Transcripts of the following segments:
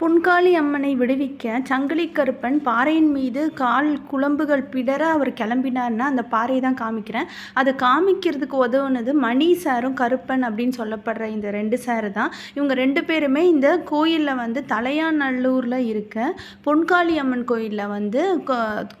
பொன்காளி அம்மனை விடுவிக்க சங்கிலி கருப்பன் பாறையின் மீது கால் குழம்புகள் பிடர அவர் கிளம்பினார்னா அந்த பாறையை தான் காமிக்கிறேன். அதை காமிக்கிறதுக்கு உதவுனது மணி சாரும் கருப்பன் அப்படின்னு சொல்லப்படுற இந்த ரெண்டு சார் தான். இவங்க ரெண்டு பேருமே இந்த கோயிலில் வந்து தலையாநல்லூரில் இருக்க பொன்காளி அம்மன் கோயிலில் வந்து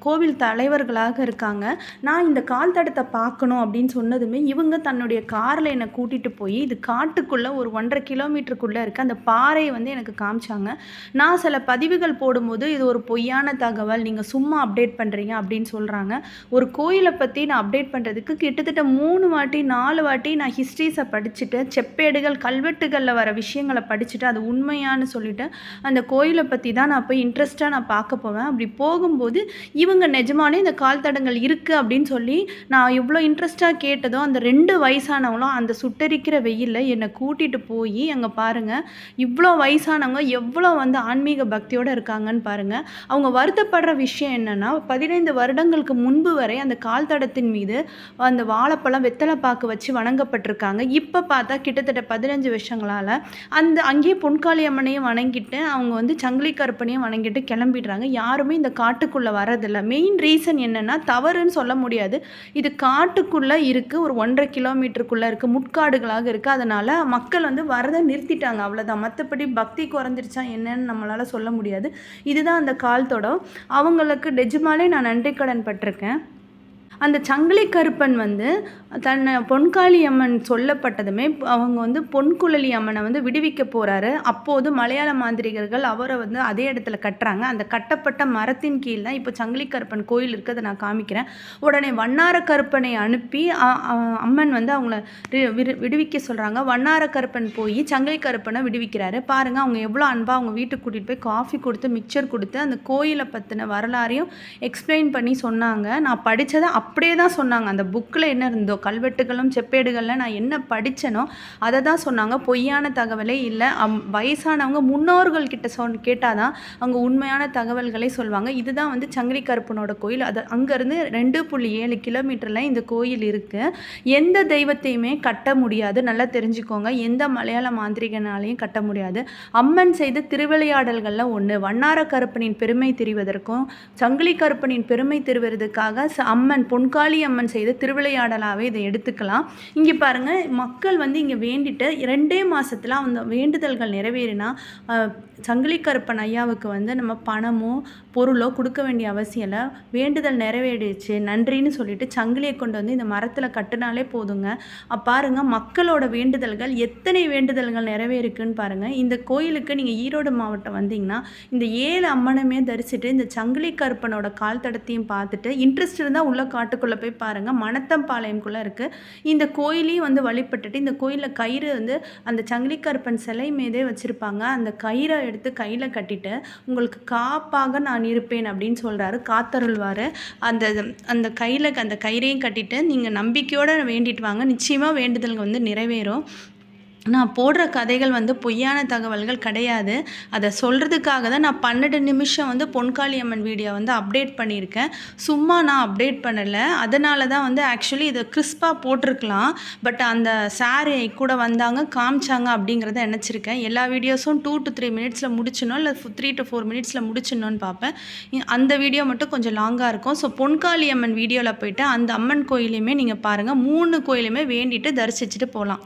கோவில் தலைவர்களாக இருக்காங்க. நான் இந்த கால் தடத்தை பார்க்கணும் அப்படின்னு சொன்னதுமே இவங்க தன்னுடைய காரில் என்னை கூட்டிகிட்டு போய் இது காட்டுக்குள்ளே ஒரு ஒன்றரை கிலோமீட்டருக்குள்ளே இருக்க அந்த பாறையை வந்து எனக்கு காமிச்சாங்க. நான் சில பதிவுகள் போடும்போது இது ஒரு பொய்யான தகவல் நீங்கள் சும்மா அப்டேட் பண்ணுறீங்க அப்படின்னு சொல்கிறாங்க ஒரு கோயிலை பற்றி நான் அப்டேட் பண்ணுறதுக்கு கிட்டத்தட்ட மூணு வாட்டி நாலு வாட்டி நான் ஹிஸ்ட்ரிஸை படிச்சுட்டு செப்பேடுகள் கல்வெட்டுகளில் வர விஷயங்களை படிச்சுட்டு அது உண்மையான சொல்லிட்டு அந்த கோயிலை பற்றி தான் நான் போய் இன்ட்ரெஸ்ட்டாக நான் பார்க்க போவேன். அப்படி போகும்போது இவங்க நிஜமானே இந்த கால் தடங்கள் இருக்குது அப்படின்னு சொல்லி நான் இவ்வளோ இன்ட்ரெஸ்ட்டாக கேட்டதோ அந்த ரெண்டு வயசானவங்களும் அந்த சுட்டரிக்கிற வெயிலில் என்னை கூட்டிகிட்டு போய் அங்கே பாருங்கள் இவ்வளோ வயசானவங்க எவ்வளோ வந்து ஆன்மீக பக்தியோடு இருக்காங்கன்னு பாருங்கள் அவங்க வருத்தப்படுற விஷயம் என்னென்னா பதினைந்து வருடங்களுக்கு முன்பு வரை அந்த கால் தடத்தின் மீது அந்த வாழைப்பழம் வெத்தலை பாக்கு வச்சு வணங்கப்பட்டிருக்காங்க. இப்போ பார்த்தா கிட்டத்தட்ட பதினஞ்சு வருஷங்களால் அந்த அங்கேயே பொன்காளி அம்மனையும் வணங்கிட்டு அவங்க வந்து சங்கிலி கருப்பனையும் வணங்கிட்டு கிளம்பிடுறாங்க. யாருமே இந்த காட்டுக்குள்ளே வரதில்லை. மெயின் ரீசன் என்னென்னா தவறுன்னு சொல்ல முடியாது. இது காட்டுக்குள்ளே இருக்குது ஒரு ஒன்றரை கிலோமீட்டருக்குள்ளே இருக்குது முட்காடுகளாக இருக்குது அதனால் மக்கள் வந்து வரதை நிறுத்திட்டாங்க. அவ்வளோதான் மற்றபடி பக்தி குறைஞ்சிருச்சா என்ன என்னன்னு நம்மளால் சொல்ல முடியாது. இதுதான் அந்த கால் தொடம். அவங்களுக்கு நிஜமாலே நான் நன்றி கடன் பட்டிருக்கேன் அந்த சங்கிலி கருப்பன் வந்து தன்னை பொன்காளி அம்மன் சொல்லப்பட்டதுமே அவங்க வந்து பொன்குழலி அம்மனை வந்து விடுவிக்க போகிறாரு அப்போது மலையாள மாந்திரிகர்கள் அவரை வந்து அதே இடத்துல கட்டுறாங்க. அந்த கட்டப்பட்ட மரத்தின் கீழ் தான் இப்போ சங்கிலி கருப்பன் கோயில் இருக்கிறத நான் காமிக்கிறேன். உடனே வண்ணார கருப்பனை அனுப்பி அம்மன் வந்து அவங்கள விடுவிக்க சொல்கிறாங்க வண்ணார கருப்பன் போய் சங்கிலி கருப்பனை விடுவிக்கிறாரு. பாருங்கள் அவங்க எவ்வளோ அன்பாக அவங்க வீட்டுக்கு கூட்டிகிட்டு போய் காஃபி கொடுத்து மிக்சர் கொடுத்து அந்த கோயிலை பற்றின வரலாறையும் எக்ஸ்பிளைன் பண்ணி சொன்னாங்க. நான் படித்ததை அப்படியே தான் சொன்னாங்க. அந்த புக்கில் என்ன இருந்தோ கல்வெட்டுகளும் செப்பேடுகளில் நான் என்ன படித்தனோ அதை தான் சொன்னாங்க. பொய்யான தகவலே இல்லை. அம் வயசானவங்க முன்னோர்கள் கிட்ட சொன் கேட்டால் தான் அவங்க உண்மையான தகவல்களை சொல்லுவாங்க இதுதான் வந்து சங்கிலி கருப்பனோட கோயில். அது அங்கேருந்து ரெண்டு புள்ளி ஏழு கிலோமீட்டரில் இந்த கோயில் இருக்குது எந்த தெய்வத்தையுமே கட்ட முடியாது. நல்லா தெரிஞ்சுக்கோங்க. எந்த மலையாள மாந்திரிகனாலையும் கட்ட முடியாது. அம்மன் செய்த திருவிளையாடல்களில் ஒன்று வண்ணார கருப்பனின் பெருமை தெரிவதற்கும் சங்கிலி கருப்பனின் பெருமை தெரிவதற்காக அம்மன் பொன்காளி அம்மன் செய்த திருவிளையாடலாகவே இதை எடுத்துக்கலாம். இங்கே பாருங்கள் மக்கள் வந்து இங்கே வேண்டிட்டு ரெண்டே மாதத்தில் அந்த வேண்டுதல்கள் நிறைவேறினா சங்கிலி கருப்பன் ஐயாவுக்கு வந்து நம்ம பணமோ பொருளோ கொடுக்க வேண்டிய அவசியம் இல்லை. வேண்டுதல் நிறைவேறிடுச்சு நன்றின்னு சொல்லிட்டு சங்கிலியை கொண்டு வந்து இந்த மரத்தில் கட்டினாலே போதுங்க. பாருங்கள் மக்களோட வேண்டுதல்கள் எத்தனை வேண்டுதல்கள் நிறைவேறுக்குன்னு பாருங்கள் இந்த கோயிலுக்கு நீங்கள் ஈரோடு மாவட்டம் வந்தீங்கன்னா இந்த ஏழு அம்மனுமே தரிசிட்டு இந்த சங்கிலி கருப்பனோட கால் தடத்தையும் பார்த்துட்டு இன்ட்ரெஸ்ட் இருந்தால் உள்ள காட்டுக்குள்ளே போய் பாருங்கள் மணத்தம்பாளையம்குள்ளே இருக்குது இந்த கோயிலையும் வந்து வழிபட்டுட்டு இந்த கோயிலில் கயிறு வந்து அந்த சங்கிலிக்கருப்பன் சிலை மீதே வச்சுருப்பாங்க. அந்த கயிறை எடுத்து கையில் கட்டிட்டு உங்களுக்கு காப்பாக நான் இருப்பேன் அப்படின்னு சொல்கிறாரு காத்தருள்வார். அந்த அந்த கையில் அந்த கயிறையும் கட்டிட்டு நீங்கள் நம்பிக்கையோடு வேண்டிட்டு வாங்க. நிச்சயமாக வேண்டுதல்கள் வந்து நிறைவேறும். நான் போடுற கதைகள் வந்து பொய்யான தகவல்கள் கிடையாது. அதை சொல்கிறதுக்காக தான் நான் பன்னெண்டு நிமிஷம் வந்து பொன்காளியம்மன் வீடியோ வந்து அப்டேட் பண்ணியிருக்கேன். சும்மா நான் அப்டேட் பண்ணலை. அதனால தான் வந்து ஆக்சுவலி இதை கிறிஸ்பாக போட்டிருக்கலாம். பட் அந்த சாரி கூட வந்தாங்க காமிச்சாங்க அப்படிங்கிறத நினச்சிருக்கேன். எல்லா வீடியோஸும் டூ டு த்ரீ மினிட்ஸில் முடிச்சிடணும். இல்லை த்ரீ டு ஃபோர் மினிட்ஸில் முடிச்சிடணும்னு பார்ப்பேன். அந்த வீடியோ மட்டும் கொஞ்சம் லாங்காக இருக்கும். ஸோ பொன்காளியம்மன் வீடியோவில் போயிட்டு அந்த அம்மன் கோயிலையுமே நீங்கள் பாருங்கள் மூணு கோயிலுமே வேண்டிட்டு தரிசிச்சுட்டு போகலாம்.